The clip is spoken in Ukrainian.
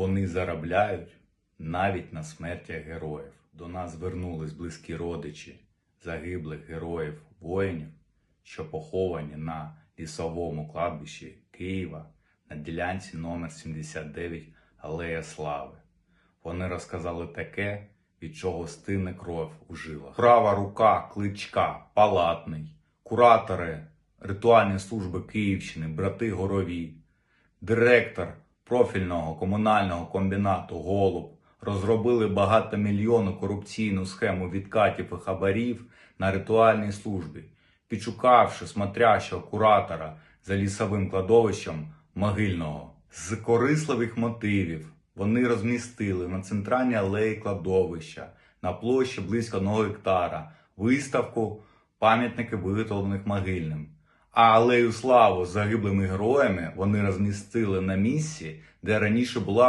Вони заробляють навіть на смертях героїв. До нас звернулись близькі родичі загиблих героїв воїнів, що поховані на лісовому кладбищі Києва на ділянці номер 79 Алея Слави. Вони розказали таке, від чого стине кров у жилах. Права рука кличка Палатний, куратори ритуальної служби Київщини, брати Горові, директор профільного комунального комбінату Голуб розробили багатомільйонну корупційну схему відкатів і хабарів на ритуальній службі, підшукавши смотрящого куратора за лісовим кладовищем могильного. З корисливих мотивів вони розмістили на центральній алеї кладовища на площі близько 1 гектара виставку пам'ятників виготовлених могильним. А алею славу з загиблими героями вони розмістили на місці, де раніше була